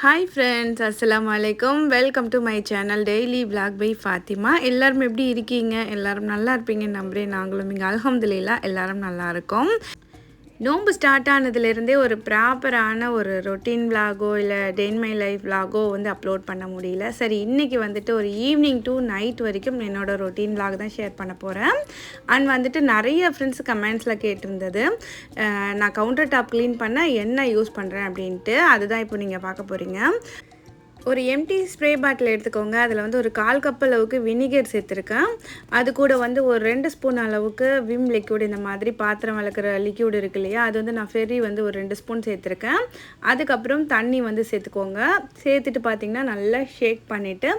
Hi friends அஸ்லாம் வலைக்கம் welcome to my channel daily vlog by Fatima எல்லாரும் எப்படி இருக்கீங்க? எல்லாரும் நல்லா இருப்பீங்கன்னு நம்புறேன். நாங்களும் இங்கே அல்ஹம்துலில்லா எல்லாரும் நல்லா இருக்கோம். நோன்பு ஸ்டார்ட் ஆனதுலேருந்தே ஒரு ப்ராப்பரான ஒரு ரொட்டீன் விலாகோ இல்லை டென் மை லைஃப் விலாகோ வந்து அப்லோட் பண்ண முடியல. சரி இன்றைக்கி வந்துட்டு ஒரு ஈவினிங் டு நைட் வரைக்கும் என்னோட ரொட்டீன் விலாக் தான் ஷேர் பண்ண போகிறேன் அண்ட் வந்துட்டு நிறைய ஃப்ரெண்ட்ஸ் கமெண்ட்ஸில் கேட்டிருந்தது. நான் கவுண்டர் டாப் க்ளீன் பண்ண என்ன யூஸ் பண்ணுறேன் அப்படின்ட்டு. அதுதான் இப்போ நீங்கள் பார்க்க போகிறீங்க ஒரு எம்டி ஸ்ப்ரே பாட்டில் எடுத்துக்கோங்க. அதில் வந்து ஒரு கால் கப் அளவுக்கு வினிகர் சேர்த்துருக்கேன். அது கூட வந்து ஒரு ரெண்டு ஸ்பூன் அளவுக்கு விம் லிக்யூட் இந்த மாதிரி பாத்திரம் வளர்க்குற லிக்யூட் இருக்கு இல்லையா? அது வந்து நான் ஃபெர்ரி வந்து ஒரு ரெண்டு ஸ்பூன் சேர்த்துருக்கேன். அதுக்கப்புறம் தண்ணி வந்து சேர்த்துக்கோங்க. சேர்த்துட்டு பார்த்தீங்கன்னா நல்லா ஷேக் பண்ணிவிட்டு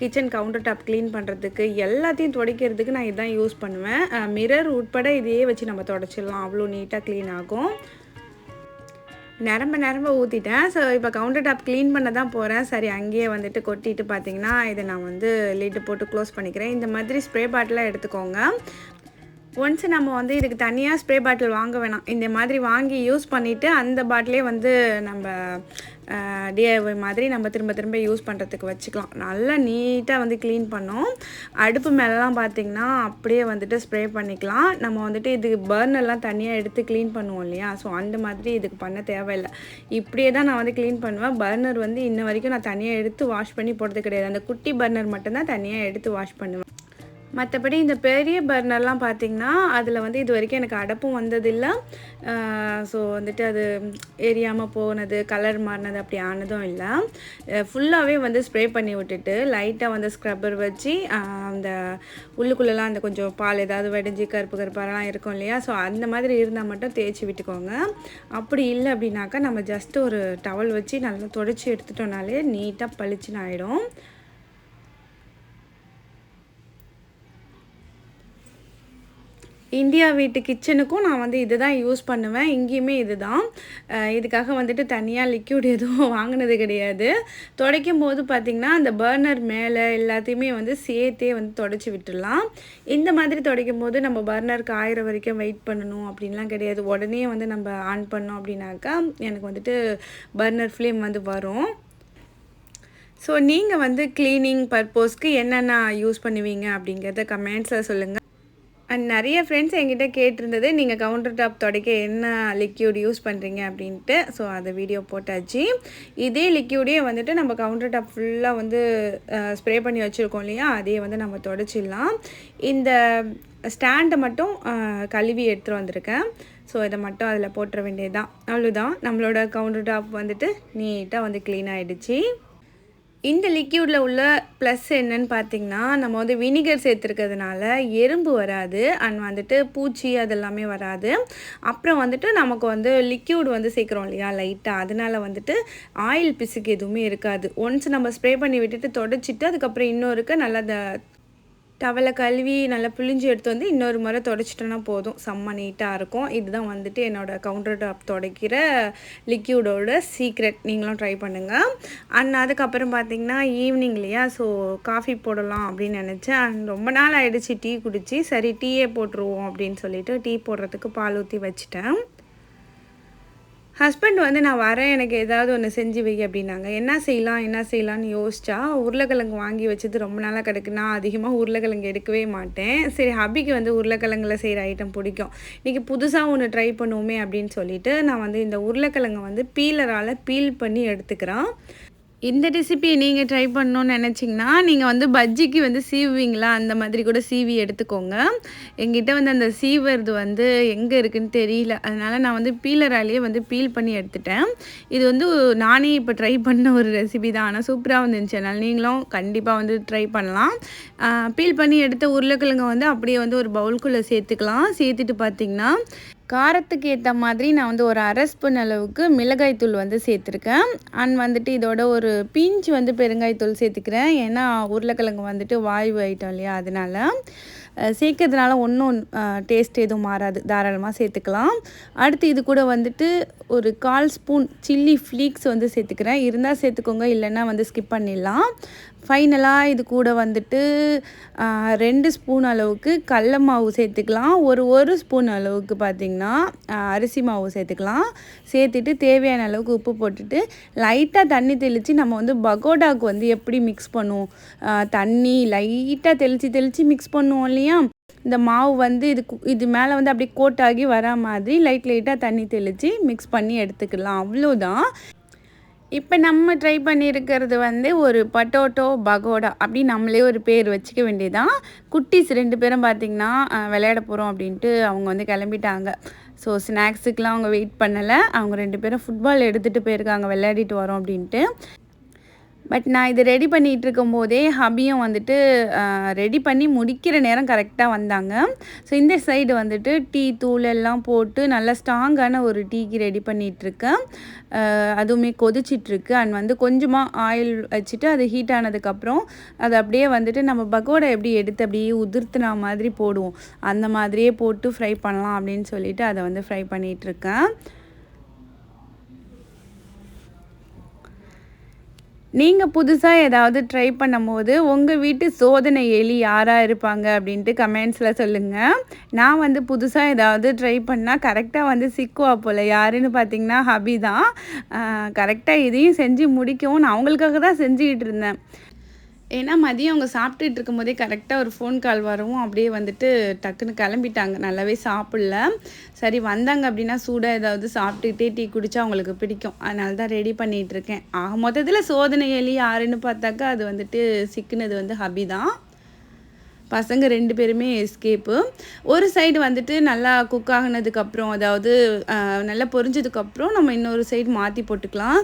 கிச்சன் கவுண்டர் டாப் க்ளீன் பண்ணுறதுக்கு எல்லாத்தையும் துடைக்கிறதுக்கு நான் இதுதான் யூஸ் பண்ணுவேன். மிரர் உட்பட இதையே வச்சு நம்ம துடைச்சிடலாம். அவ்வளோ நீட்டாக க்ளீன் ஆகும். நிரம்ப நிரம்ப ஊற்றிட்டேன் ஸோ இப்போ கவுண்டர் டாப் க்ளீன் பண்ண தான் போகிறேன் சரி அங்கேயே வந்துட்டு கொட்டிட்டு பார்த்தீங்கன்னா இதை நான் வந்து லிட்டு போட்டு க்ளோஸ் பண்ணிக்கிறேன். இந்த மாதிரி ஸ்ப்ரே பாட்டிலாக எடுத்துக்கோங்க. ஒன்ஸ் நம்ம வந்து இதுக்கு தனியாக ஸ்ப்ரே பாட்டில் வாங்க வேணாம். இந்த மாதிரி வாங்கி யூஸ் பண்ணிவிட்டு அந்த பாட்டிலே வந்து நம்ம டிஐஒய் மாதிரி நம்ம திரும்ப திரும்ப யூஸ் பண்ணுறதுக்கு வச்சுக்கலாம். நல்லா நீட்டாக வந்து க்ளீன் பண்ணோம். அடுப்பு மேலெலாம் பார்த்திங்கன்னா அப்படியே வந்துட்டு ஸ்ப்ரே பண்ணிக்கலாம். நம்ம வந்துட்டு இதுக்கு பர்னெல்லாம் தனியாக எடுத்து க்ளீன் பண்ணுவோம் இல்லையா? ஸோ அந்த மாதிரி இதுக்கு பண்ண தேவையில்லை. இப்படியே தான் நான் வந்து க்ளீன் பண்ணுவேன். பர்னர் வந்து இன்ன வரைக்கும் நான் தனியாக எடுத்து வாஷ் பண்ணி போடுறது கிடையாது. அந்த குட்டி பர்னர் மட்டும்தான் தனியாக எடுத்து வாஷ் பண்ணுவேன். மற்றபடி இந்த பெரிய பர்னர்லாம் பார்த்திங்கன்னா அதில் வந்து இது வரைக்கும் எனக்கு அடப்பும் வந்ததில்லை. ஸோ வந்துட்டு அது எரியாமல் போனது கலர் மாறினது அப்படி ஆனதும் இல்லை. ஃபுல்லாகவே வந்து ஸ்ப்ரே பண்ணி விட்டுட்டு லைட்டாக வந்து ஸ்க்ரப்பர் வச்சு அந்த உள்ளுக்குள்ளெல்லாம் அந்த கொஞ்சம் பால் ஏதாவது வெடிஞ்சு கருப்பு கருப்பாலாம் இருக்கும் இல்லையா? ஸோ அந்த மாதிரி இருந்தால் மட்டும் தேய்ச்சி விட்டுக்கோங்க. அப்படி இல்லை அப்படின்னாக்கா நம்ம ஜஸ்ட் ஒரு டவல் வச்சு நல்லா தொடச்சி எடுத்துட்டோம்னாலே நீட்டாக பளிச்சுன்னு ஆகிடும் இந்தியா வீட்டு கிச்சனுக்கும் நான் வந்து இது தான் யூஸ் பண்ணுவேன். இங்கேயுமே இது தான் இதுக்காக வந்துட்டு தனியாக லிக்யூட் எதுவும் வாங்கினது கிடையாது. துடைக்கும் போது பார்த்திங்கன்னா அந்த பர்னர் மேலே எல்லாத்தையுமே வந்து சேர்த்தே வந்து தொடச்சி விட்டுடலாம். இந்த மாதிரி துடைக்கும் போது நம்ம பர்னருக்கு ஆயிரம் வரைக்கும் வெயிட் பண்ணணும் அப்படின்லாம் கிடையாது. உடனே வந்து நம்ம ஆன் பண்ணோம் அப்படின்னாக்கா எனக்கு வந்துட்டு பர்னர் ஃப்ளேம் வந்து வரும். ஸோ நீங்கள் வந்து க்ளீனிங் பர்பஸ்க்கு என்னென்ன யூஸ் பண்ணுவீங்க அப்படிங்கிறத கமெண்ட்ஸில் சொல்லுங்கள் அண்ட் நிறைய ஃப்ரெண்ட்ஸ் என்கிட்ட கேட்டிருந்தது நீங்கள் கவுண்டர் டாப் துடைக்க என்ன லிக்யூட் யூஸ் பண்ணுறீங்க அப்படின்ட்டு. ஸோ அதை வீடியோ போட்டாச்சு. இதே லிக்யூடே வந்துட்டு நம்ம கவுண்டர் டாப் ஃபுல்லாக வந்து ஸ்ப்ரே பண்ணி வச்சுருக்கோம் இல்லையா? அதையே வந்து நம்ம தொடச்சிடலாம். இந்த ஸ்டாண்டை மட்டும் கழுவி எடுத்துகிட்டு வந்திருக்கேன். ஸோ இதை மட்டும் அதில் போட்டுற வேண்டியது தான் அவ்வளோதான் நம்மளோட கவுண்டர் டாப் வந்துட்டு நீட்டாக வந்து க்ளீன் ஆகிடுச்சி இந்த லிக்யூடில் உள்ள ப்ளஸ் என்னன்னு பார்த்தீங்கன்னா நம்ம வந்து வினிகர் சேர்த்துருக்கிறதுனால எறும்பு வராது அண்ட் வந்துட்டு பூச்சி அதெல்லாமே வராது. அப்புறம் வந்துட்டு நமக்கு வந்து லிக்யூட் வந்து சேர்க்குறோம் இல்லையா லைட்டாக அதனால வந்துட்டு ஆயில் பிசுக்கு எதுவுமே இருக்காது. ஒன்ஸ் நம்ம ஸ்ப்ரே பண்ணி விட்டுட்டு தொடச்சிட்டு அதுக்கப்புறம் இன்னொருக்கு நல்லா டவலை கழுவி நல்லா பிழிஞ்சு எடுத்து வந்து இன்னொரு முறை தொடச்சிட்டோன்னா போதும். செம்ம நீட்டாக இருக்கும். இதுதான் வந்துட்டு என்னோடய கவுண்டர் டாப் துடைக்கிற லிக்யூடோட சீக்ரெட் நீங்களும் ட்ரை பண்ணுங்கள் அண்ட் அதுக்கப்புறம் பார்த்தீங்கன்னா ஈவினிங் இல்லையா? ஸோ காஃபி போடலாம் அப்படின்னு நினச்சேன். அண்ட் ரொம்ப நாள் ஆகிடுச்சு டீ குடித்து சரி டீயே போட்டுருவோம் அப்படின்னு சொல்லிட்டு டீ போடுறதுக்கு பால் ஊற்றி வச்சுட்டேன். ஹஸ்பண்ட் வந்து நான் வரேன் எனக்கு ஏதாவது ஒன்று செஞ்சு வை அப்படின்னாங்க. என்ன செய்யலாம் என்ன செய்யலாம்னு யோசிச்சா உருளைக்கிழங்கு வாங்கி வச்சது ரொம்ப நாளாக கிடக்கு. நான் அதிகமாக உருளைக்கிழங்கு எடுக்கவே மாட்டேன். சரி ஹபிக்கு வந்து உருளைக்கிழங்குல செய்கிற ஐட்டம் பிடிக்கும். இன்றைக்கி புதுசாக ஒன்று ட்ரை பண்ணுவோமே அப்படின்னு சொல்லிட்டு நான் வந்து இந்த உருளைக்கிழங்கை வந்து பீலரால் பீல் பண்ணி எடுத்துக்கிறேன். இந்த ரெசிபியை நீங்கள் ட்ரை பண்ணணும்னு நினச்சிங்கன்னா நீங்கள் வந்து பஜ்ஜிக்கு வந்து சீவுவீங்களா? அந்த மாதிரி கூட சீவி எடுத்துக்கோங்க. எங்கிட்ட வந்து அந்த சீவுறது வந்து எங்கே இருக்குன்னு தெரியல. அதனால் நான் வந்து பீலராலேயே வந்து பீல் பண்ணி எடுத்துட்டேன். இது வந்து நானே இப்போ ட்ரை பண்ண ஒரு ரெசிபி தான். ஆனால் சூப்பராக வந்துருந்துச்சு. அதனால் நீங்களும் கண்டிப்பாக வந்து ட்ரை பண்ணலாம். பீல் பண்ணி எடுத்த உருளைக்கிழங்கை வந்து அப்படியே வந்து ஒரு பவுல்குள்ளே சேர்த்துக்கலாம். சேர்த்துட்டு பார்த்திங்கன்னா காரத்துக்கு ஏற்ற மாதிரி நான் வந்து ஒரு அரை ஸ்பூன் அளவுக்கு மிளகாய்த்தூள் வந்து சேர்த்துருக்கேன். அண்ட் வந்துட்டு இதோட ஒரு பிஞ்ச் வந்து பெருங்காய்த்தூள் சேர்த்துக்கிறேன். ஏன்னா உருளைக்கிழங்கு வந்துட்டு வாய்வு ஐட்டம் இல்லையா அதனால். சேர்க்கறதுனால ஒன்றும் டேஸ்ட் எதுவும் மாறாது. தாராளமாக சேர்த்துக்கலாம். அடுத்து இது கூட வந்துட்டு ஒரு கால் ஸ்பூன் சில்லி ஃப்ளீக்ஸ் வந்து சேர்த்துக்கிறேன். இருந்தால் சேர்த்துக்கோங்க இல்லைன்னா வந்து ஸ்கிப் பண்ணிடலாம். ஃபைனலாக இது கூட வந்துட்டு ரெண்டு ஸ்பூன் அளவுக்கு கடல மாவு சேர்த்துக்கலாம். ஒரு ஒரு ஸ்பூன் அளவுக்கு பார்த்திங்கன்னா அரிசி மாவு சேர்த்துக்கலாம். சேர்த்துட்டு தேவையான அளவுக்கு உப்பு போட்டுட்டு லைட்டாக தண்ணி தெளித்து நம்ம வந்து பகோடாவுக்கு வந்து எப்படி மிக்ஸ் பண்ணுவோம்? தண்ணி லைட்டாக தெளித்து தெளித்து மிக்ஸ் பண்ணுவோம் இல்லையா? இந்த மாவு வந்து இது இது மேலே வந்து அப்படியே கோட்டாகி வரா மாதிரி லைட் லைட்டாக தண்ணி தெளித்து மிக்ஸ் பண்ணி எடுத்துக்கலாம். அவ்வளோதான் இப்போ நம்ம ட்ரை பண்ணியிருக்கிறது வந்து ஒரு பட்டோட்டோ பகோடா அப்படி நம்மளே ஒரு பேர் வச்சுக்க வேண்டியதான் குட்டீஸ் ரெண்டு பேரும் பார்த்திங்கன்னா விளையாட போகிறோம் அப்படின்ட்டு அவங்க வந்து கிளம்பிட்டாங்க. ஸோ ஸ்நாக்ஸுக்கெலாம் அவங்க வெயிட் பண்ணலை. அவங்க ரெண்டு பேரும் ஃபுட்பால் எடுத்துகிட்டு போயிருக்காங்க விளையாடிட்டு வரோம் அப்படின்ட்டு. பட் நான் இது ரெடி பண்ணிகிட்டு இருக்கும்போதே ஹபியும் வந்துட்டு ரெடி பண்ணி முடிக்கிற நேரம் கரெக்டாக வந்தாங்க. ஸோ இந்த சைடு வந்துட்டு டீ தூள் எல்லாம் போட்டு நல்லா ஸ்ட்ராங்கான ஒரு டீக்கு ரெடி பண்ணிகிட்ருக்கேன் அதுவுமே கொதிச்சிட்ருக்கு அண்ட் வந்து கொஞ்சமாக ஆயில் வச்சுட்டு அது ஹீட் ஆனதுக்கப்புறம் அது அப்படியே வந்துட்டு நம்ம பக்கோடா எப்படி எடுத்து அப்படியே உதிர்த்துனா மாதிரி போடுவோம். அந்த மாதிரியே போட்டு ஃப்ரை பண்ணலாம் அப்படின்னு சொல்லிட்டு அதை வந்து ஃப்ரை பண்ணிகிட்ருக்கேன் நீங்கள் புதுசாக ஏதாவது ட்ரை பண்ணும்போது உங்கள் வீட்டு சோதனை எலி யாராக இருப்பாங்க அப்படின்ட்டு கமெண்ட்ஸில் சொல்லுங்கள் நான் வந்து புதுசாக ஏதாவது ட்ரை பண்ணால் கரெக்டாக வந்து சிக்குவா போல். யாருன்னு பார்த்தீங்கன்னா ஹபி தான். கரெக்டாக இதையும் செஞ்சு முடிக்கவும் நான் அவங்களுக்காக தான் செஞ்சுக்கிட்டு இருந்தேன். ஏன்னா மதியம் அவங்க சாப்பிட்டுட்டு இருக்கும்போதே கரெக்டாக ஒரு ஃபோன் கால் வரவும் அப்படியே வந்துட்டு டக்குன்னு கிளம்பிட்டாங்க. நல்லாவே சாப்பிடல. சரி வந்தாங்க அப்படின்னா சூடாக ஏதாவது சாப்பிட்டுக்கிட்டே டீ குடிச்சா அவங்களுக்கு பிடிக்கும். அதனால தான் ரெடி பண்ணிகிட்டு இருக்கேன். ஆக மொத்தத்தில் சோதனை எலி யாருன்னு பார்த்தாக்கா அது வந்துட்டு சிக்குனது வந்து ஹபி தான். பசங்க ரெண்டு பேருமே எஸ்கேப்பு ஒரு சைடு வந்துட்டு நல்லா குக் ஆகினதுக்கப்புறம் அதாவது நல்லா பொரிஞ்சதுக்கப்புறம் நம்ம இன்னொரு சைடு மாற்றி போட்டுக்கலாம்.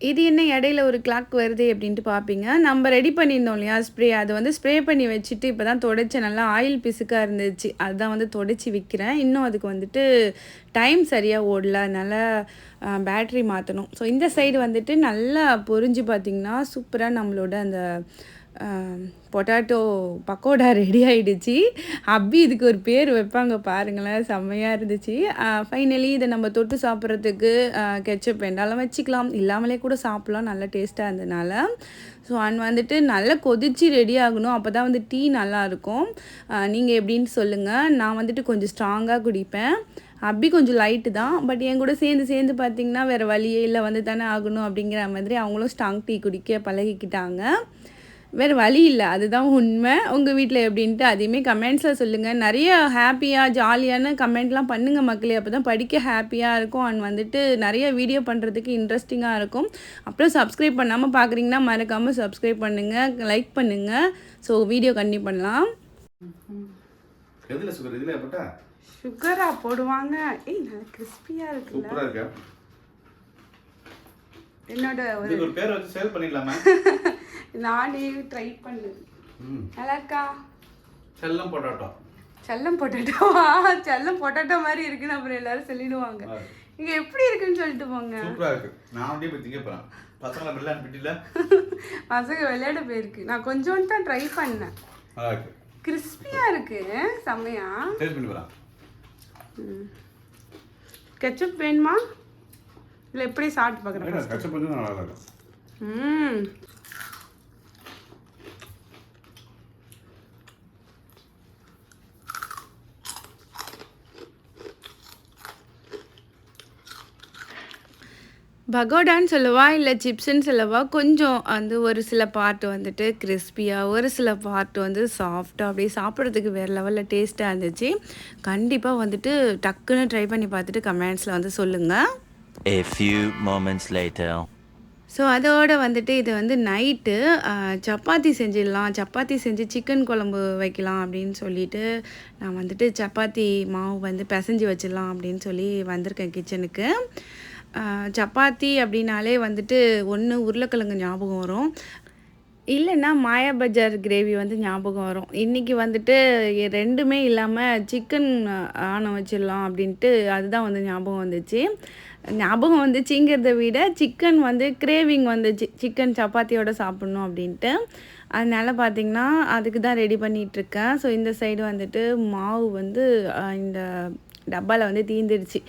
இது என்ன இடையில ஒரு கிளாக் வருது அப்படின்ட்டு பார்ப்பீங்க நம்ம ரெடி பண்ணியிருந்தோம் இல்லையா ஸ்ப்ரே அது வந்து ஸ்ப்ரே பண்ணி வச்சுட்டு இப்போ தான் தொடச்சேன் நல்லா ஆயில் பிசுக்காக இருந்துச்சு. அதுதான் வந்து தொடச்சி விற்கிறேன் இன்னும் அதுக்கு வந்துட்டு டைம் சரியாக ஓடல. அதனால் பேட்ரி மாற்றணும் ஸோ இந்த சைடு வந்துட்டு நல்லா பொரிஞ்சு பார்த்திங்கன்னா சூப்பராக நம்மளோட அந்த பொட்டாட்டோ பக்கோடா ரெடி ஆகிடுச்சு அப்பி இதுக்கு ஒரு பேர் வைப்பாங்க பாருங்களேன் செம்மையாக இருந்துச்சு. ஃபைனலி இதை நம்ம தொட்டு சாப்பிட்றதுக்கு கெச்சப் வேண்டாலும் வச்சுக்கலாம். இல்லாமலே கூட சாப்பிட்லாம் நல்ல டேஸ்ட்டாக இருந்ததுனால. ஸோ அண்ட் வந்துட்டு நல்லா கொதிச்சு ரெடி ஆகணும். அப்போ தான் வந்து டீ நல்லாயிருக்கும். நீங்கள் எப்படின்னு சொல்லுங்கள் நான் வந்துட்டு கொஞ்சம் ஸ்ட்ராங்காக குடிப்பேன். அப்படி கொஞ்சம் லைட்டு தான். பட் என் கூட சேர்ந்து சேர்ந்து பார்த்தீங்கன்னா வேறு வழியே இல்லை வந்து தானே ஆகணும் அப்படிங்கிற மாதிரி அவங்களும் ஸ்ட்ராங் டீ குடிக்க பழகிக்கிட்டாங்க. வேறு வழி இல்லை. அதுதான் உண்மை. உங்கள் வீட்டில் எப்படின்ட்டு அதையுமே கமெண்ட்ஸில் சொல்லுங்கள் நிறைய ஹாப்பியாக ஜாலியான கமெண்ட்லாம் பண்ணுங்கள் மக்களே. அப்போ தான் படிக்க ஹாப்பியாக இருக்கும். அண்ட் வந்துட்டு நிறைய வீடியோ பண்ணுறதுக்கு இன்ட்ரெஸ்டிங்காக இருக்கும். அப்புறம் சப்ஸ்கிரைப் பண்ணாமல் பார்க்குறீங்கன்னா மறக்காமல் சப்ஸ்கிரைப் பண்ணுங்கள் லைக் பண்ணுங்கள் ஸோ வீடியோ கண்டினியூ பண்ணலாம். எதுல சுகர் இதுல போட்டா? சுகரா போடுவாங்க. ஏய் நல்லா கிறிஸ்பியாக இருக்குல்ல. என்னோட ஒரு பேர் வச்சு சேல் பண்ணிடலாமா? நானே ட்ரை பண்ணு ம். நல்லா இருக்கா செல்லம் பொட்டாட்டோ. செல்லம் பொட்டாட்டோவா? செல்லம் பொட்டாட்டோ மாதிரி இருக்குன்னு அப்புறம் எல்லாரும் சொல்லிடுவாங்க. இங்க எப்படி இருக்குன்னு சொல்லிட்டு போங்க. சூப்பரா இருக்கு. நான் அப்படியே போய் திங்க போறேன். வெளில அனுப்பிட்டில பசங்க விளையாட போயிருக்கு. நான் கொஞ்சோண்டு தான் ட்ரை பண்ணேன். நல்லா இருக்கு கிறிஸ்பியா இருக்கு. செம்மையா. டேஸ்ட் பண்ணி போறேன். கெச்சப் வேணுமா? இல்லை எப்படி சாப்பிட்டு பார்க்குறேன் கச்சப் பண்ணி நல்லா இருக்கும். ம். பகோடான்னு சொல்லவா இல்லை சிப்ஸ்ன்னு சொல்லவா கொஞ்சம் வந்து ஒரு சில பார்ட் வந்துட்டு கிறிஸ்பியாக ஒரு சில பார்ட் வந்து சாஃப்டாக அப்படியே சாப்பிட்றதுக்கு வேறு லெவலில் டேஸ்ட்டாக இருந்துச்சு. கண்டிப்பாக வந்துட்டு டக்குன்னு ட்ரை பண்ணி பார்த்துட்டு கமெண்ட்ஸில் வந்து சொல்லுங்கள் A few moments later. So அதோட வந்துட்டு இது வந்து நைட்டு சப்பாத்தி செஞ்சிடலாம். சப்பாத்தி செஞ்சு சிக்கன் குழம்பு வைக்கலாம் அப்படின்னு சொல்லிட்டு நான் வந்துட்டு சப்பாத்தி மாவு வந்து பிசைஞ்சு வச்சிடலாம் அப்படின்னு சொல்லி வந்திருக்கேன் கிச்சனுக்கு சப்பாத்தி அப்படின்னாலே வந்துட்டு ஒன்று உருளைக்கிழங்கு ஞாபகம் வரும். இல்லைன்னா மாயா பஜார் கிரேவி வந்து ஞாபகம் வரும். இன்றைக்கி வந்துட்டு ரெண்டுமே இல்லாமல் சிக்கன் ஆணம் வச்சிடலாம் அப்படின்ட்டு அதுதான் வந்து ஞாபகம் வந்துச்சு. ஞாபகம் வந்துச்சுங்கிறத விட சிக்கன் வந்து கிரேவிங் வந்துச்சு சிக்கன் சப்பாத்தியோட சாப்பிட்ணும் அப்படின்ட்டு. அதனால் பார்த்திங்கன்னா அதுக்கு தான் ரெடி பண்ணிகிட்ருக்கேன் ஸோ இந்த சைடு வந்துட்டு மாவு வந்து இந்த டப்பாவில் வந்து தீந்துடுச்சு.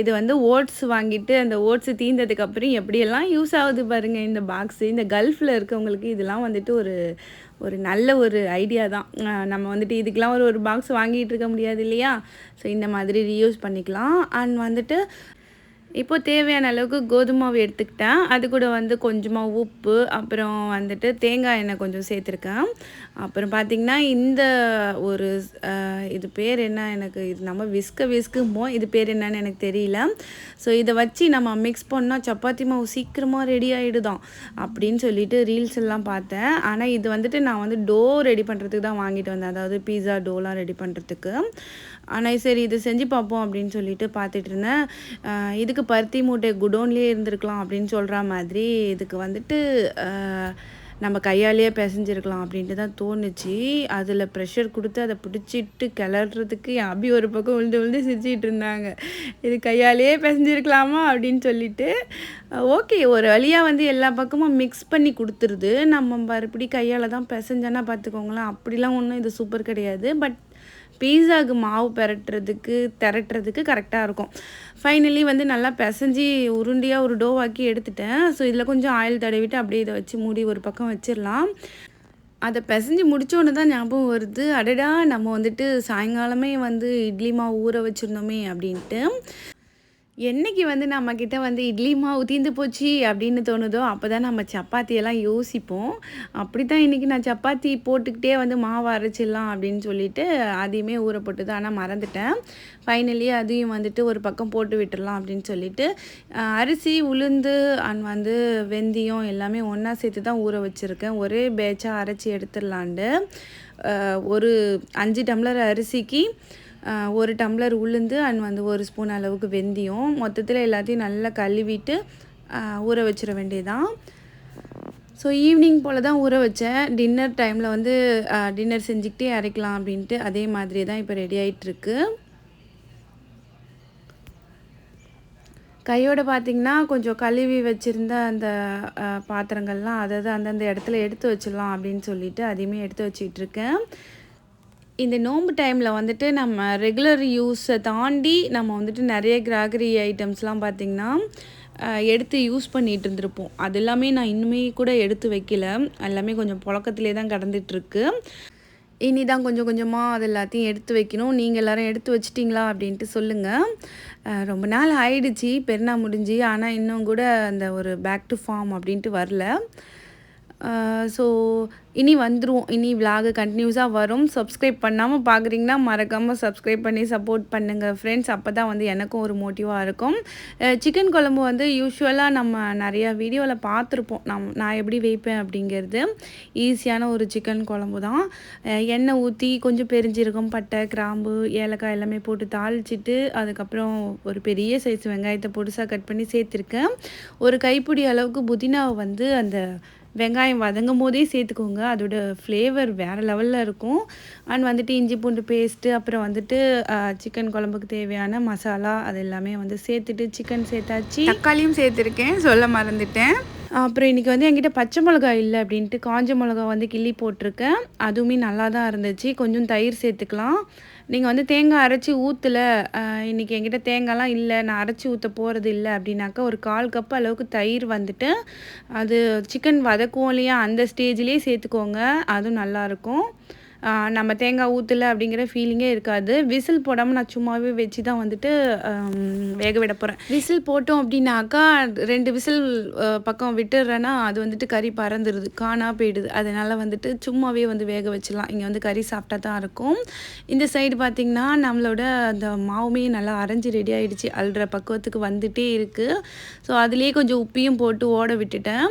இது வந்து ஓட்ஸ் வாங்கிட்டு அந்த ஓட்ஸ் தீந்ததுக்கப்புறம் எப்படியெல்லாம் யூஸ் ஆகுது பாருங்கள் இந்த பாக்ஸு இந்த கல்ஃபில் இருக்கவங்களுக்கு இதெல்லாம் வந்துட்டு ஒரு ஒரு நல்ல ஒரு ஐடியா தான். நம்ம வந்துட்டு இதுக்கெலாம் ஒரு ஒரு பாக்ஸ் வாங்கிட்டு இருக்க முடியாது இல்லையா? ஸோ இந்த மாதிரி ரீயூஸ் பண்ணிக்கலாம். அண்ட் வந்துட்டு இப்போது தேவையான அளவுக்கு கோதுமை மாவு எடுத்துக்கிட்டேன். அது கூட வந்து கொஞ்சமாக உப்பு அப்புறம் வந்துட்டு தேங்காய் எண்ணெய் கொஞ்சம் சேர்த்துருக்கேன். அப்புறம் பார்த்திங்கன்னா இந்த ஒரு இது பேர் என்ன எனக்கு? இது நம்ம விஸ்க விஸ்குமோ இது பேர் என்னன்னு எனக்கு தெரியல. ஸோ இதை வச்சு நம்ம மிக்ஸ் பண்ணால் சப்பாத்தி மாவு சீக்கிரமாக ரெடி ஆகிடுதான் அப்படின்னு சொல்லிட்டு ரீல்ஸ் எல்லாம் பார்த்தேன். ஆனால் இது வந்துட்டு நான் வந்து டோ ரெடி பண்ணுறதுக்கு தான் வாங்கிட்டு வந்தேன். அதாவது பீஸா டோலாம் ரெடி பண்ணுறதுக்கு ஆனால் சரி இது செஞ்சு பார்ப்போம் அப்படின்னு சொல்லிட்டு பார்த்துட்டு இருந்தேன். இதுக்கு பருத்தி மூட்டை குடோன்லேயே இருந்திருக்கலாம் அப்படின்னு சொல்கிற மாதிரி இதுக்கு வந்துட்டு நம்ம கையாலேயே பிசைஞ்சிருக்கலாம் அப்படின்ட்டு தான் தோணுச்சு. அதில் ப்ரெஷர் கொடுத்து அதை பிடிச்சிட்டு கிளறதுக்கு என் அபி ஒரு பக்கம் விழுந்து விழுந்து சிரிச்சிட்டு இருந்தாங்க. இது கையாலேயே பிசைஞ்சிருக்கலாமா அப்படின்னு சொல்லிட்டு ஓகே ஒரு வழியாக வந்து எல்லா பக்கமும் மிக்ஸ் பண்ணி கொடுத்துருது. நம்ம மறுபடி கையால் தான் பிசைஞ்சோன்னா பார்த்துக்கோங்களேன் அப்படிலாம் ஒன்றும் இது சூப்பர் கிடையாது. பட் பீஸாவுக்கு மாவு பெரட்டுறதுக்கு திரட்டுறதுக்கு கரெக்டாக இருக்கும். ஃபைனலி வந்து நல்லா பிசைஞ்சி உருண்டியாக ஒரு டோவாக்கி எடுத்துட்டேன். ஸோ இதில் கொஞ்சம் ஆயில் தடவிட்டு அப்படியே இதை வச்சு மூடி ஒரு பக்கம் வச்சிடலாம். அதை பிசைஞ்சு முடித்தோன்னு தான் ஞாபகம் வருது. அடடா நம்ம வந்துட்டு சாயங்காலமே வந்து இட்லி மாவு ஊற வச்சுருந்தோமே அப்படின்ட்டு. என்னைக்கு வந்து நம்மக்கிட்ட வந்து இட்லி மாவு தீந்து போச்சு அப்படின்னு தோணுதோ அப்போ தான் நம்ம சப்பாத்தியெல்லாம் யோசிப்போம். அப்படி தான் இன்றைக்கி நான் சப்பாத்தி போட்டுக்கிட்டே வந்து மாவு அரைச்சிடலாம் அப்படின்னு சொல்லிட்டு அதையுமே ஊற போட்டுது ஆனால் மறந்துட்டேன். ஃபைனலி அதையும் வந்துட்டு ஒரு பக்கம் போட்டு விட்டுடலாம் அப்படின்னு சொல்லிட்டு அரிசி உளுந்து அண்ட் வந்து வெந்தயம் எல்லாமே ஒன்றா சேர்த்து தான் ஊற வச்சுருக்கேன். ஒரே பேட்சாக அரைச்சி எடுத்துடலான்ட்டு ஒரு அஞ்சு டம்ளர் அரிசிக்கு ஒரு டம்ளர் உளுந்து அண்ட் வந்து ஒரு ஸ்பூன் அளவுக்கு வெந்தயம். மொத்தத்தில் எல்லாத்தையும் நல்லா கழுவிட்டு ஊற வச்சிட வேண்டியதான் ஸோ ஈவினிங் போல் தான் ஊற வச்சேன். டின்னர் டைமில் வந்து டின்னர் செஞ்சுக்கிட்டே அரைக்கலாம் அப்படின்ட்டு அதே மாதிரி தான் இப்போ ரெடி ஆகிட்டுருக்கு கையோடு பார்த்தீங்கன்னா கொஞ்சம் கழுவி வச்சுருந்த அந்த பாத்திரங்கள்லாம் அதை அந்தந்த இடத்துல எடுத்து வச்சிடலாம் அப்படின்னு சொல்லிட்டு அதையுமே எடுத்து வச்சிகிட்ருக்கேன் இந்த நோன்பு டைமில் வந்துட்டு நம்ம ரெகுலர் யூஸை தாண்டி நம்ம வந்துட்டு நிறைய கிராகரி ஐட்டம்ஸ்லாம் பார்த்திங்கன்னா எடுத்து யூஸ் பண்ணிகிட்டு இருந்திருப்போம். அது எல்லாமே நான் இன்னுமே கூட எடுத்து வைக்கல. எல்லாமே கொஞ்சம் புழக்கத்திலே தான் கடந்துட்டுருக்கு இனி தான் கொஞ்சம் கொஞ்சமாக அது எல்லாத்தையும் எடுத்து வைக்கணும். நீங்கள் எல்லாரும் எடுத்து வச்சிட்டிங்களா அப்படின்ட்டு சொல்லுங்கள் ரொம்ப நாள் ஆயிடுச்சு. பெருனா முடிஞ்சு. ஆனால் இன்னும் கூட அந்த ஒரு பேக் டு ஃபார்ம் அப்படின்ட்டு வரல. ஸோ இனி வந்துருவோம். இனி விலாகு கண்டினியூஸாக வரும். சப்ஸ்கிரைப் பண்ணாமல் பார்க்குறீங்கன்னா மறக்காமல் சப்ஸ்கிரைப் பண்ணி சப்போர்ட் பண்ணுங்கள் ஃப்ரெண்ட்ஸ் அப்போ தான் வந்து எனக்கும் ஒரு மோட்டிவாக இருக்கும். சிக்கன் குழம்பு வந்து யூஸ்வலாக நம்ம நிறையா வீடியோவில் பார்த்துருப்போம். நம் நான் எப்படி வைப்பேன் அப்படிங்கிறது. ஈஸியான ஒரு சிக்கன் குழம்பு தான். எண்ணெய் ஊற்றி கொஞ்சம் பெரிஞ்சிருக்கும் பட்டை கிராம்பு ஏலக்காய் எல்லாமே போட்டு தாளிச்சிட்டு அதுக்கப்புறம் ஒரு பெரிய சைஸ் வெங்காயத்தை பொடிசாக கட் பண்ணி சேர்த்துருக்கேன். ஒரு கைப்பிடி அளவுக்கு புதினாவை வந்து அந்த வெங்காயம் வதங்கும் போதே சேர்த்துக்கோங்க. அதோட ஃப்ளேவர் வேறு லெவலில் இருக்கும். அண்ட் வந்துட்டு இஞ்சி பூண்டு பேஸ்ட்டு அப்புறம் வந்துட்டு சிக்கன் குழம்புக்கு தேவையான மசாலா அது எல்லாமே வந்து சேர்த்துட்டு சிக்கன் சேர்த்தாச்சு. தக்காளியும் சேர்த்துருக்கேன். சொல்ல மறந்துட்டேன். அப்புறம் இன்றைக்கி வந்து என்கிட்ட பச்சை மிளகா இல்லை அப்படின்ட்டு காஞ்ச மிளகா வந்து கிள்ளி போட்டிருக்கேன். அதுவுமே நல்லா தான் இருந்துச்சு. கொஞ்சம் தயிர் சேர்த்துக்கலாம். நீங்கள் வந்து தேங்காய் அரைச்சி ஊற்றலை இன்றைக்கி என்கிட்ட தேங்காய்லாம் இல்லை. நான் அரைச்சி ஊற்ற போகிறது இல்லை அப்படின்னாக்கா ஒரு கால் கப் அளவுக்கு தயிர் வந்துட்டு அது சிக்கன் வதக்குவோம் இல்லையா? அந்த ஸ்டேஜ்லேயே சேர்த்துக்கோங்க. அதுவும் நல்லாயிருக்கும் நம்ம தேங்காய் ஊற்றல அப்படிங்கிற ஃபீலிங்கே இருக்காது. விசில் போடாமல் நான் சும்மாவே வச்சு தான் வந்துட்டு வேக விட போகிறேன் விசில் போட்டோம் அப்படின்னாக்கா ரெண்டு விசில் பக்கம் விட்டுடுறேன்னா அது வந்துட்டு கறி பறந்துடுது காணா போயிடுது. அதனால் வந்துட்டு சும்மாவே வந்து வேக வச்சிடலாம். இங்கே வந்து கறி சாப்பிட்டா தான் இருக்கும். இந்த சைடு பார்த்திங்கன்னா நம்மளோட அந்த மாவுமே நல்லா அரைஞ்சி ரெடி ஆகிடுச்சு அல்ற பக்குவத்துக்கு வந்துட்டே இருக்குது ஸோ அதுலேயே கொஞ்சம் உப்பையும் போட்டு ஓட விட்டுட்டேன்.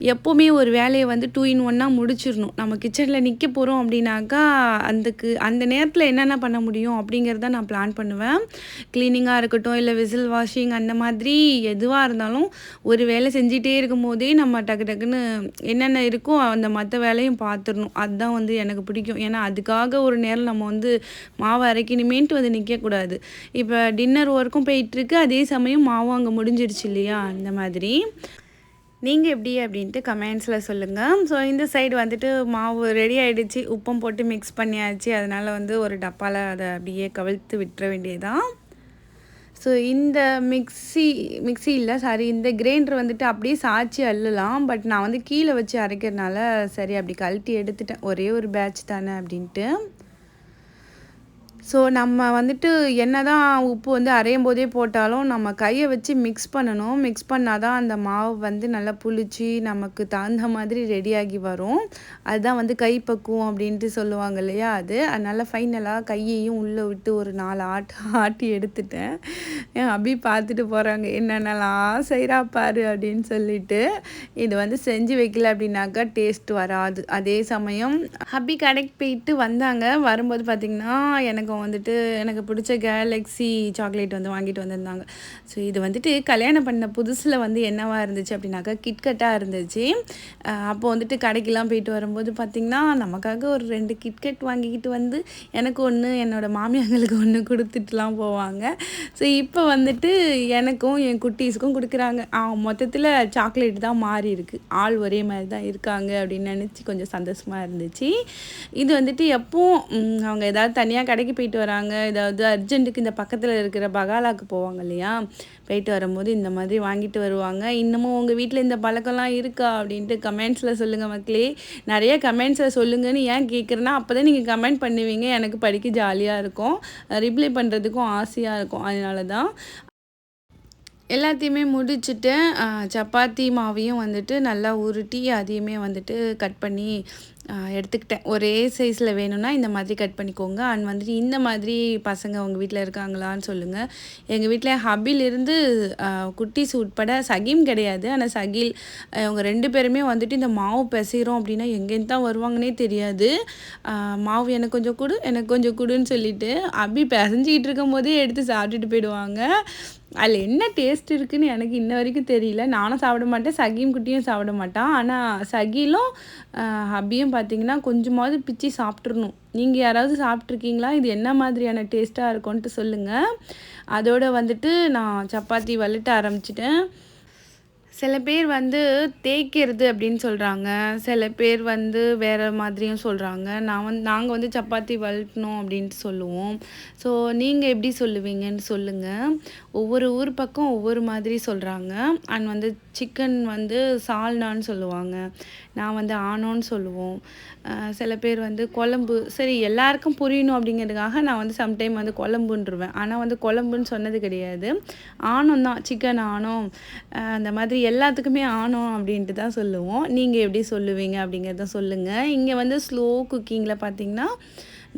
எப்போவுமே ஒரு வேலையை வந்து டூ இன் ஒன்னாக முடிச்சிடணும். நம்ம கிச்சனில் நிற்க போகிறோம் அப்படின்னாக்கா அதுக்கு அந்த நேரத்தில் என்னென்ன பண்ண முடியும் அப்படிங்கிறத நான் பிளான் பண்ணுவேன். க்ளீனிங்காக இருக்கட்டும் இல்லை விசில் வாஷிங் அந்த மாதிரி எதுவாக இருந்தாலும் ஒரு வேலை செஞ்சிட்டே இருக்கும் போதே நம்ம டக்கு டக்குன்னு என்னென்ன இருக்கோ அந்த மற்ற வேலையும் பார்த்துடணும். அதுதான் வந்து எனக்கு பிடிக்கும். ஏன்னா அதுக்காக ஒரு நேரம் நம்ம வந்து மாவு அரைக்கணுமேன்ட்டு வந்து நிற்கக்கூடாது இப்போ டின்னர் ஒர்க்கும் போயிட்டுருக்கு அதே சமயம் மாவும் அங்கே முடிஞ்சிருச்சு இல்லையா? அந்த மாதிரி. நீங்கள் எப்படி அப்படின்ட்டு கமெண்ட்ஸில் சொல்லுங்கள் ஸோ இந்த சைடு வந்துட்டு மாவு ரெடி ஆகிடுச்சு உப்பும் போட்டு மிக்ஸ் பண்ணியாச்சு. அதனால் வந்து ஒரு டப்பாவில் அதை அப்படியே கவிழ்த்து விட்டுற வேண்டியதான் ஸோ இந்த மிக்ஸி மிக்ஸி இல்லை சாரி இந்த கிரைண்டர் வந்துட்டு அப்படியே சாய்ச்சி அள்ளலாம். பட் நான் வந்து கீழே வச்சு அரைக்கிறதுனால சரி அப்படி கழட்டி எடுத்துட்டேன். ஒரே ஒரு பேட்ச் தானே அப்படின்ட்டு. ஸோ நம்ம வந்துட்டு என்ன தான் உப்பு வந்து அரையும் போதே போட்டாலும் நம்ம கையை வச்சு மிக்ஸ் பண்ணணும். மிக்ஸ் பண்ணால் தான் அந்த மாவு வந்து நல்லா புளிச்சு நமக்கு தகுந்த மாதிரி ரெடியாகி வரும். அதுதான் வந்து கைப்பக்குவம் அப்படின்ட்டு சொல்லுவாங்க இல்லையா அது. அதனால் ஃபைனலாக கையையும் உள்ளே விட்டு ஒரு நாலு ஆட்டு ஆட்டி எடுத்துட்டேன். என் அபி பார்த்துட்டு போகிறாங்க என்னென்னலாம் செய்கிறா பாரு அப்படின்னு சொல்லிட்டு இது வந்து செஞ்சு வைக்கல அப்படின்னாக்கா டேஸ்ட் வராது. அதே சமயம் ஹபி கடைக்கு போயிட்டு வந்தாங்க. வரும்போது பார்த்திங்கன்னா எனக்கு வந்துட்டு எனக்கு பிடிச்ச கேலக்ஸி சாக்லேட் வந்து வாங்கிட்டு வந்திருந்தாங்க. ஸோ இது வந்துட்டு கல்யாணம் பண்ண புதுசில் வந்து என்னவாக இருந்துச்சு அப்படின்னாக்கா கிட்கட்டாக இருந்துச்சு. அப்போது வந்துட்டு கடைக்கெலாம் போயிட்டு வரும்போது பார்த்திங்கன்னா நமக்காக ஒரு ரெண்டு கிட்கட் வாங்கிக்கிட்டு வந்து எனக்கு ஒன்று என்னோடய மாமியாங்களுக்கு ஒன்று கொடுத்துட்டுலாம் போவாங்க. ஸோ இப்போ வந்துட்டு எனக்கும் என் குட்டீஸுக்கும் கொடுக்குறாங்க. மொத்தத்தில் சாக்லேட் தான் மாறி இருக்குது ஆள் ஒரே மாதிரி தான் இருக்காங்க அப்படின்னு நினச்சி கொஞ்சம் சந்தோஷமாக இருந்துச்சு. இது வந்துட்டு எப்பவும் அவங்க ஏதாவது தனியாக கடைக்கு போயிட்டு வராங்க. ஏதாவது அர்ஜென்ட்டுக்கு இந்த பக்கத்தில் இருக்கிற பகாலாக்கு போவாங்க இல்லையா? போயிட்டு வரும்போது இந்த மாதிரி வாங்கிட்டு வருவாங்க. இன்னமும் உங்கள் வீட்டில் இந்த பழக்கம்லாம் இருக்கா? அப்படின்ட்டு கமெண்ட்ஸில் சொல்லுங்கள் மக்களே. நிறைய கமெண்ட்ஸில் சொல்லுங்கன்னு ஏன் கேட்குறேன்னா அப்போ தான் நீங்கள் கமெண்ட் பண்ணுவீங்க. எனக்கு படிக்க ஜாலியாக இருக்கும். ரிப்ளை பண்ணுறதுக்கும் ஆசையாக இருக்கும். அதனால தான் எல்லாத்தையுமே முடிச்சுட்டு சப்பாத்தி மாவையும் வந்துட்டு நல்லா உருட்டி அதையுமே வந்துட்டு கட் பண்ணி எடுத்துக்கிட்டேன். ஒரே சைஸில் வேணும்னா இந்த மாதிரி கட் பண்ணிக்கோங்க. அண்ட் வந்துட்டு இந்த மாதிரி பசங்க உங்கள் வீட்டில் இருக்காங்களான்னு சொல்லுங்கள் எங்கள் வீட்டில் ஹபிலிருந்து குட்டிஸ் உட்பட சகிம் கிடையாது. ஆனால் சகில் அவங்க ரெண்டு பேருமே வந்துட்டு இந்த மாவு பிசைகிறோம் அப்படின்னா எங்கேருந்து தான் வருவாங்கன்னே தெரியாது. மாவு எனக்கு கொஞ்சம் கொடு எனக்கு கொஞ்சம் கொடுன்னு சொல்லிட்டு அபி பிசைஞ்சிக்கிட்டு இருக்கும் போதே எடுத்து சாப்பிட்டுட்டு போயிடுவாங்க. அதில் என்ன டேஸ்ட் இருக்குன்னு எனக்கு இன்ன வரைக்கும் தெரியல. நானும் சாப்பிட மாட்டேன். சகியும் குட்டியும் சாப்பிட மாட்டான். ஆனால் சகிலும் ஹபியும் பார்த்தீங்கன்னா கொஞ்சமாவது பிச்சு சாப்பிட்றணும் நீங்கள் யாராவது சாப்பிட்ருக்கீங்களா இது என்ன மாதிரியான டேஸ்ட்டாக இருக்கும்ன்ட்டு சொல்லுங்கள் அதோட வந்துட்டு நான் சப்பாத்தி வளட்ட ஆரம்பிச்சிட்டேன். சில பேர் வந்து தேய்க்கிறது அப்படின்னு சொல்கிறாங்க சில பேர் வந்து வேறு மாதிரியும் சொல்கிறாங்க நான் வந்து நாங்கள் வந்து சப்பாத்தி வளட்டணும் அப்படின்ட்டு சொல்லுவோம். ஸோ நீங்கள் எப்படி சொல்லுவீங்கன்னு சொல்லுங்கள் ஒவ்வொரு ஊர் பக்கம் ஒவ்வொரு மாதிரி சொல்கிறாங்க அண்ட் வந்து சிக்கன் வந்து சால்னான்னு சொல்லுவாங்க. நான் வந்து ஆனோன்னு சொல்லுவோம். சில பேர் வந்து குழம்பு சரி எல்லாருக்கும் புரியணும் அப்படிங்கிறதுக்காக நான் வந்து சம்டைம் வந்து குழம்புன்றுவேன். ஆனால் வந்து குழம்புன்னு சொன்னது கிடையாது. ஆணம் தான் சிக்கன் ஆணம் அந்த மாதிரி எல்லாத்துக்குமே ஆணம் அப்படின்ட்டு தான் சொல்லுவோம். நீங்கள் எப்படி சொல்லுவீங்க அப்படிங்கிறத சொல்லுங்கள் இங்கே வந்து ஸ்லோ குக்கிங்கில் பார்த்தீங்கன்னா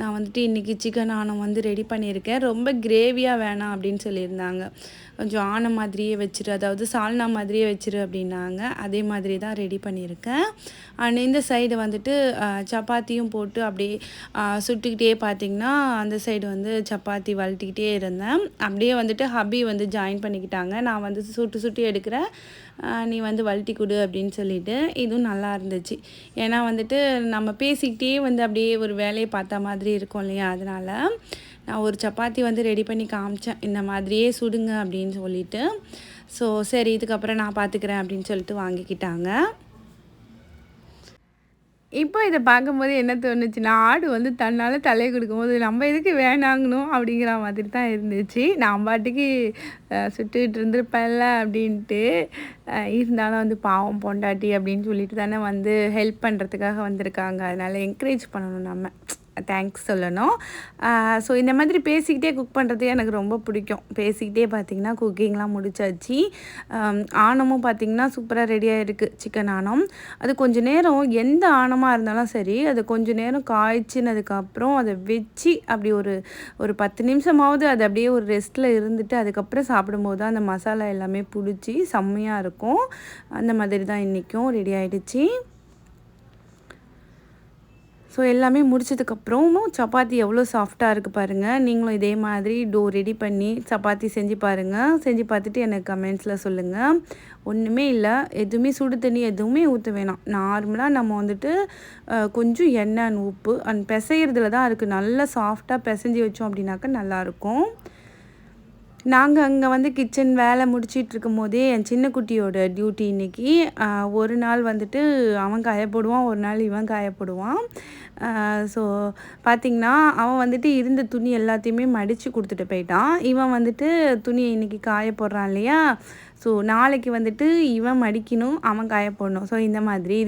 நான் வந்துட்டு இன்றைக்கி சிக்கன் ஆணம் வந்து ரெடி பண்ணியிருக்கேன். ரொம்ப கிரேவியாக வேணாம் அப்படின்னு சொல்லியிருந்தாங்க. கொஞ்சம் ஆணம் மாதிரியே வச்சிரு அதாவது சால்னா மாதிரியே வச்சிரு அப்படின்னாங்க. அதே மாதிரி தான் ரெடி பண்ணியிருக்கேன். அண்ட் இந்த சைடு வந்துட்டு சப்பாத்தியும் போட்டு அப்படியே சுட்டுக்கிட்டே பார்த்தீங்கன்னா அந்த சைடு வந்து சப்பாத்தி வளட்டிக்கிட்டே இருந்தேன். அப்படியே வந்துட்டு ஹபி வந்து ஜாயின் பண்ணிக்கிட்டாங்க. நான் வந்து சுட்டு சுட்டு எடுக்கிறேன் நீ வந்து வளட்டி கொடு அப்படின்னு சொல்லிட்டு இதுவும் நல்லா இருந்துச்சு. ஏன்னா வந்துட்டு நம்ம பேசிக்கிட்டே வந்து அப்படியே ஒரு வேலையை பார்த்த மாதிரி இருக்கும் இல்லையா? அதனால் நான் ஒரு சப்பாத்தி வந்து ரெடி பண்ணி காமிச்சேன். இந்த மாதிரியே சுடுங்க அப்படின்னு சொல்லிட்டு. ஸோ சரி இதுக்கப்புறம் நான் பார்த்துக்கிறேன் அப்படின்னு சொல்லிட்டு வாங்கிக்கிட்டாங்க. இப்போ இதை பார்க்கும்போது என்ன தோணுச்சுன்னா ஆடு வந்து தன்னால் தலையை கொடுக்கும்போது நம்ம எதுக்கு வேணாங்கணும் அப்படிங்கிற மாதிரி தான் இருந்துச்சு. நான் பாட்டுக்கு சுட்டுக்கிட்டு இருந்திருப்பேன்ல அப்படின்ட்டு இருந்தாலும் வந்து பாவம் பொண்டாட்டி அப்படின்னு சொல்லிட்டு தானே வந்து ஹெல்ப் பண்ணுறதுக்காக வந்திருக்காங்க. அதனால் என்கரேஜ் பண்ணணும் நம்ம. தேங்க்ஸ் சொல்லணும். ஸோ இந்த மாதிரி பேசிக்கிட்டே குக் பண்ணுறது எனக்கு ரொம்ப பிடிக்கும். பேசிக்கிட்டே பார்த்தீங்கன்னா குக்கிங்லாம் முடிச்சாச்சு. ஆணமும் பார்த்திங்கன்னா சூப்பராக ரெடியாக இருக்குது சிக்கன் ஆணம் அது கொஞ்ச நேரம் எந்த ஆணமாக இருந்தாலும் சரி அது கொஞ்ச நேரம் காய்ச்சினதுக்கப்புறம் அதை வச்சு அப்படி ஒரு ஒரு பத்து நிமிஷமாவது அது அப்படியே ஒரு ரெஸ்ட்டில் இருந்துட்டு அதுக்கப்புறம் சாப்பிடும்போது தான் அந்த மசாலா எல்லாமே பிடிச்சி செம்மையாக இருக்கும். அந்த மாதிரி தான் இன்றைக்கும் ரெடி ஆகிடுச்சி ஸோ எல்லாமே முடிச்சதுக்கப்புறமும் சப்பாத்தி எவ்வளோ சாஃப்டாக இருக்குது பாருங்கள் நீங்களும் இதே மாதிரி டோ ரெடி பண்ணி சப்பாத்தி செஞ்சு பாருங்கள் செஞ்சு பார்த்துட்டு எனக்கு கமெண்ட்ஸில் சொல்லுங்கள் ஒன்றுமே இல்லை. எதுவுமே சுடு தண்ணி எதுவுமே ஊற்ற வேணாம். நார்மலாக நம்ம வந்துட்டு கொஞ்சம் எண்ணெய் அண்ட் உப்பு அண்ட் பிசைகிறதுல தான் இருக்குது நல்லா சாஃப்டாக பிசைஞ்சு வச்சோம் அப்படின்னாக்கா நல்லாயிருக்கும் நாங்கள் அங்கே வந்து கிச்சன் வேலை முடிச்சிட்டு இருக்கும் போதே என் சின்ன குட்டியோட டியூட்டி இன்னைக்கு ஒரு நாள் வந்துட்டு அவன் காயப்படுவான் ஒரு நாள் இவன் காயப்படுவான். ஸோ பார்த்திங்கன்னா அவன் வந்துட்டு இருந்த துணி எல்லாத்தையுமே மடித்து கொடுத்துட்டு போயிட்டான். இவன் வந்துட்டு துணியை இன்னைக்கு காய போடுறான் இல்லையா? ஸோ நாளைக்கு வந்துட்டு இவன் மடிக்கணும் அவன் காய போடணும். ஸோ இந்த மாதிரி.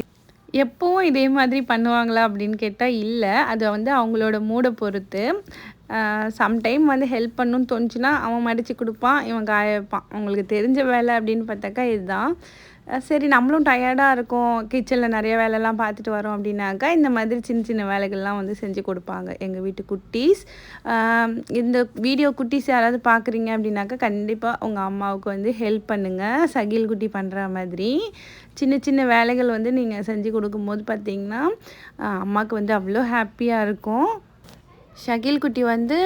எப்போவும் இதே மாதிரி பண்ணுவாங்களா அப்படின்னு கேட்டால் இல்லை. அது வந்து அவங்களோட மூடை பொறுத்து. சம்டைம் வந்து ஹெல்ப் பண்ணணும்னு தோணுச்சுன்னா அவன் மடித்து கொடுப்பான் இவன் காய வைப்பான். அவங்களுக்கு தெரிஞ்ச வேலை அப்படின்னு பார்த்தாக்கா இதுதான். சரி நம்மளும் டயர்டாக இருக்கோம். கிச்சனில் நிறைய வேலைலாம் பார்த்துட்டு வரோம் அப்படின்னாக்கா இந்த மாதிரி சின்ன சின்ன வேலைகள்லாம் வந்து செஞ்சு கொடுப்பாங்க. எங்கள் வீட்டு குட்டீஸ் இந்த வீடியோ குட்டீஸ் யாராவது பார்க்குறீங்க அப்படின்னாக்கா கண்டிப்பாக உங்கள் அம்மாவுக்கு வந்து ஹெல்ப் பண்ணுங்கள் சகில் குட்டி பண்ணுற மாதிரி சின்ன சின்ன வேலைகள் வந்து நீங்கள் செஞ்சு கொடுக்கும்போது பார்த்தீங்கன்னா அம்மாவுக்கு வந்து அவ்வளோ ஹாப்பியாக இருக்கும். ஷகில் குட்டி வந்து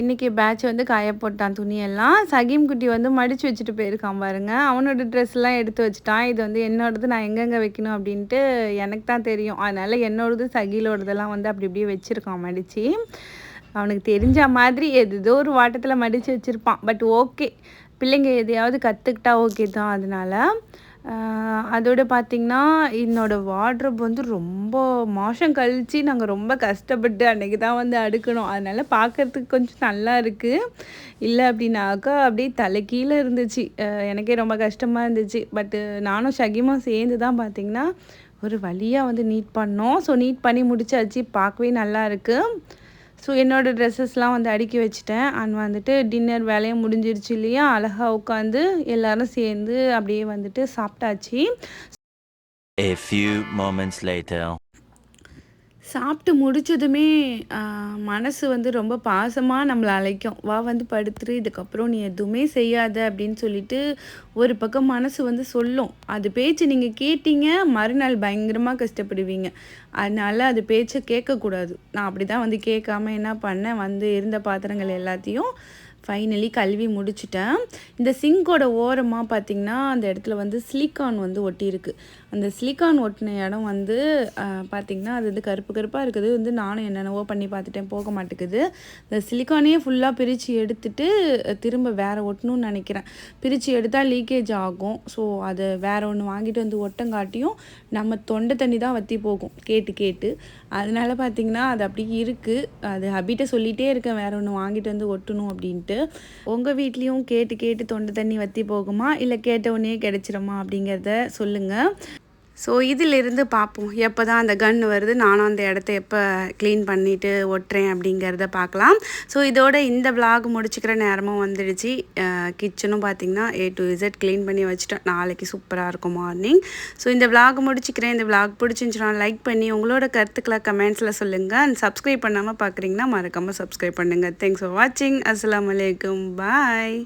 இன்றைக்கி பேட்ச் வந்து காய போட்டான் துணியெல்லாம். சகீம் குட்டி வந்து மடித்து வச்சுட்டு போயிருக்கான் பாருங்க. அவனோட ட்ரெஸ்லாம் எடுத்து வச்சுட்டான். இது வந்து என்னோடது நான் எங்கெங்கே வைக்கணும் அப்படின்ட்டு எனக்கு தான் தெரியும். அதனால் என்னோடது சகிலோடதெல்லாம் வந்து அப்படி இப்படியே வச்சுருக்கான் மடித்து அவனுக்கு தெரிஞ்ச மாதிரி ஏதோ ஒரு வாட்டத்தில் மடித்து வச்சுருப்பான். பட் ஓகே பிள்ளைங்க எதையாவது கற்றுக்கிட்டா ஓகே தான் அதனால. அதோடு பார்த்திங்கன்னா என்னோடய வார்ட்ரோப் வந்து ரொம்ப மாதம் கழித்து நாங்கள் ரொம்ப கஷ்டப்பட்டு அன்றைக்கி தான் வந்து அடுக்கணும். அதனால் பார்க்கறதுக்கு கொஞ்சம் நல்லா இருக்குது இல்லை அப்படின்னாக்கா அப்படியே தலைக்கீழே இருந்துச்சு. எனக்கே ரொம்ப கஷ்டமாக இருந்துச்சு. பட்டு நானும் ஷகிமும் சேர்ந்து தான் பார்த்திங்கன்னா ஒரு வழியாக வந்து நீட் பண்ணோம். ஸோ நீட் பண்ணி முடிச்சாச்சு. பார்க்கவே நல்லா இருக்குது ஸோ என்னோடய ட்ரெஸ்ஸஸ்லாம் வந்து அடுக்கி வச்சுட்டேன். அண்ட் வந்துட்டு டின்னர் வேலையும் முடிஞ்சிருச்சு இல்லையா? அழகாக உட்காந்து எல்லாரும் சேர்ந்து அப்படியே வந்துட்டு சாப்பிட்டாச்சு. A few moments later. சாப்பிட்டு முடிச்சதுமே மனசு வந்து ரொம்ப பாசமாக நம்மளை அழைக்கும். வா வந்து படுத்துரு இதுக்கப்புறம் நீ எதுவுமே செய்யாத அப்படின்னு சொல்லிட்டு ஒரு பக்கம் மனசு வந்து சொல்லும். அது பேச்சு நீங்கள் கேட்டீங்க மறுநாள் பயங்கரமாக கஷ்டப்படுவீங்க. அதனால அது பேச்சை கேட்கக்கூடாது. நான் அப்படி தான் வந்து கேட்காம என்ன பண்ணேன்? வந்து இருந்த பாத்திரங்கள் எல்லாத்தையும் ஃபைனலி கழுவி முடிச்சிட்டேன். இந்த சிங்கோட ஓரமாக பார்த்தீங்கன்னா அந்த இடத்துல வந்து சிலிக்கான் வந்து ஒட்டியிருக்கு. அந்த சிலிக்கான் ஒட்டின இடம் வந்து பார்த்திங்கன்னா அது வந்து கருப்பு கருப்பாக இருக்குது. வந்து நானும் என்னென்னவோ பண்ணி பார்த்துட்டேன் போக மாட்டேங்குது. இந்த சிலிக்கானையே ஃபுல்லாக பிரித்து எடுத்துட்டு திரும்ப வேறு ஒட்டணும்னு நினைக்கிறேன். பிரித்து எடுத்தால் லீக்கேஜ் ஆகும். ஸோ அதை வேறு ஒன்று வாங்கிட்டு வந்து ஒட்டங்காட்டியும் நம்ம தொண்டை தண்ணி தான் வற்றி போகும் கேட்டு கேட்டு. அதனால பார்த்திங்கன்னா அது அப்படி இருக்குது அது ஹபிட்ட சொல்லிகிட்டே இருக்கேன் வேறு ஒன்று வாங்கிட்டு வந்து ஒட்டணும் அப்படின்ட்டு. உங்கள் வீட்லேயும் கேட்டு கேட்டு தொண்டை தண்ணி வற்றி போகுமா? இல்லை கேட்ட உடனே கிடச்சிருமா அப்படிங்கிறத சொல்லுங்கள் ஸோ இதிலிருந்து பார்ப்போம் எப்போ தான் அந்த கன் வருது நானும் அந்த இடத்த எப்போ க்ளீன் பண்ணிவிட்டு ஒட்டுறேன் அப்படிங்கிறத பார்க்கலாம் ஸோ இதோட இந்த vlog முடிச்சுக்கிற நேரமும் வந்துடுச்சு. கிச்சனும் பார்த்திங்கன்னா ஏ டு இசட் க்ளீன் பண்ணி வச்சுட்டோம். நாளைக்கு சூப்பராக இருக்கும் மார்னிங் ஸோ இந்த vlog முடிச்சுக்கிறேன். இந்த vlog பிடிச்சிருந்துச்சுனா லைக் பண்ணி உங்களோட கருத்துக்களை கமெண்ட்ஸில் சொல்லுங்கள் அண்ட் சப்ஸ்கிரைப் பண்ணாமல் பார்க்குறீங்கன்னா மறக்காமல் சப்ஸ்கிரைப் பண்ணுங்கள் தேங்க்ஸ் ஃபார் வாட்சிங் அஸ்லாம் வலைக்கம் பாய்